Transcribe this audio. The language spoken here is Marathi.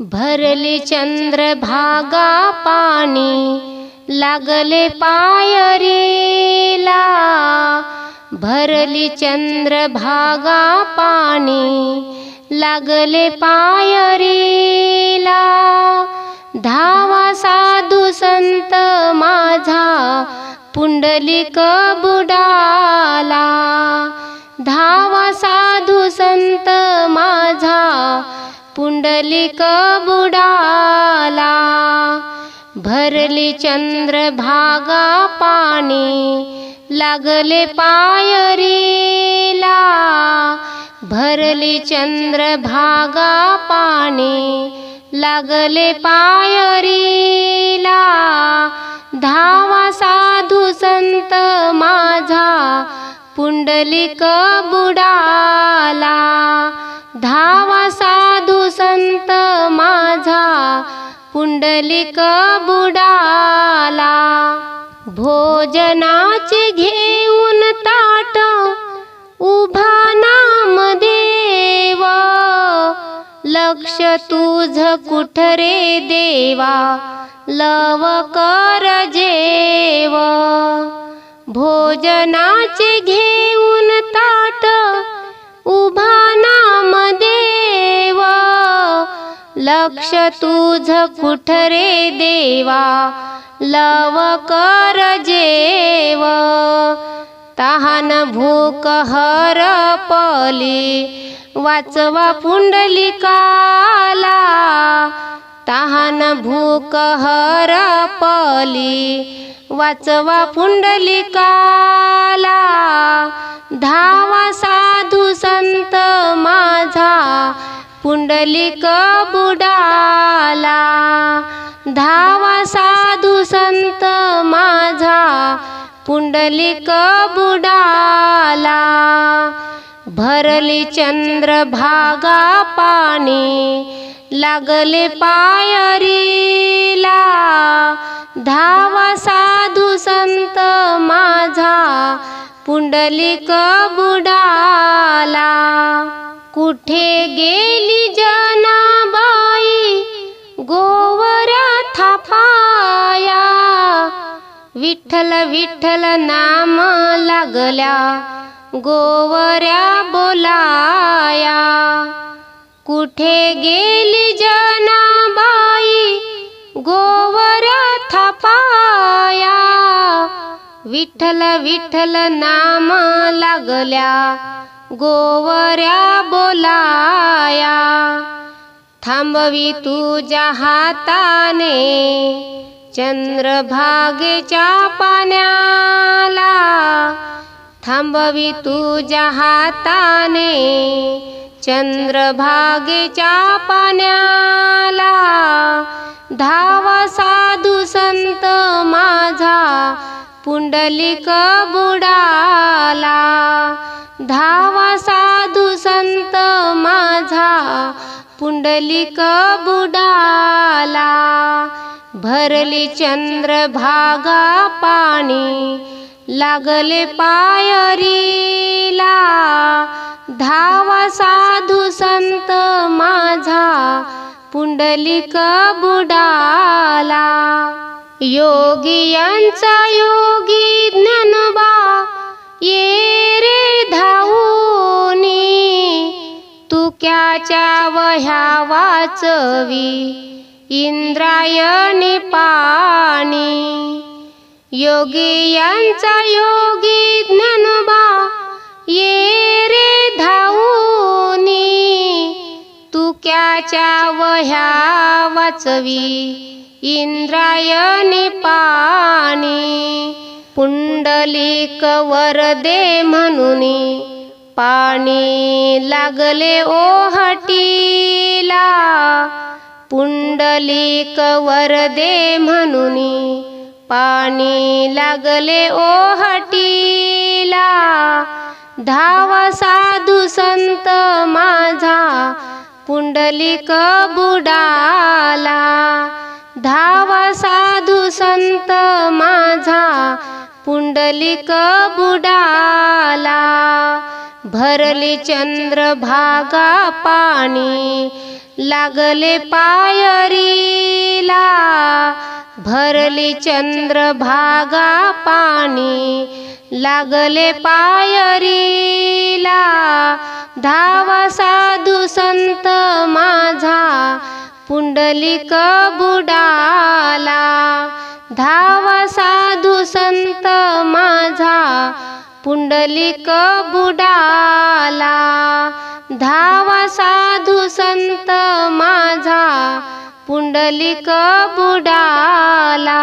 भरली चंद्रभागा पाणी लागले पायरीला. भरली चंद्रभागा पाणी लागले पायरीला. धावा साधू संत माझा पुंडलिक बुडाला धावा साधू संत पुंडलिक बुडाला भरली चंद्रभागा पाणी लागले पायरीला भरली चंद्रभागा पाणी लागले पायरीला धावा साधू संत माझा पुंडलिक बुडाला धावा साधू संत माझा पुंडलिक बुडाला. भोजनाचे घेऊन ताट उभा नामदेव लक्ष तुझ कुठरे देवा लव कर जेव. भोजनाचे घे लक्ष तुझ कुठ रे देवा? लव कर जेव. तहान भूक हर पली. वाचवा पुंडलिकाला. तहान भूक हर पली. वाचवा पुंडलिकाला. धावा साधू संत माझा. पुंडलिक बुडाला धावा साधू संत माझा पुंडलिक बुडाला भरली चंद्रभागा पाणी लागले पायरीला. धावा साधू संत माझा पुंडलिक बुडाला कुठे गेली विठ्ठल विठ्ठल नाम लागल्या गोवऱ्या बोलाया. कुठे गेली जनाबाई गोवऱ्या थापाया. विठ्ठल विठ्ठल नाम लागल्या गोवऱ्या बोलाया. थांबवी तुझ्या हाताने चंद्रभागेच्या पाण्याला थांबवी तुझ्या हाताने. चंद्रभागेच्या पाण्याला धावा साधू संत माझा पुंडलिक बुडाला. धावा साधू संत माझा पुंडलिक बुडाला. भरली चंद्रभागा पाणी लागले पायरीला. धावा साधू संत माझा पुंडलिक बुडाला योगियांचा योगी ज्ञानबा ये रे धावूनी. तुक्याच्या वह्या वाचवी? इंद्रायणी पाणी. योगियांचा योगी ज्ञानबा ये रे धावूनी तुक्याच्या वह्या वाचवी इंद्रायणी पाणी. पुंडलिक वरदे म्हणून पाणी लागले ओहटीला. पुंडलिक वरदे म्हणून पाणी लागले ओहटीला. धावा साधू संत माझा पुंडलिक बुडाला. धावा साधू संत माझा पुंडलिक बुडाला. भरली चंद्रभागा पाणी लागले पायरीला. भरली चंद्रभागा पाणी. लागले पायरीला. धावा साधू संत माझा. पुंडलिक बुडाला धावा साधू संत माझा. पुंडलिक बुडाला धावा साधू संत माझा पुंडलिक बुडाला.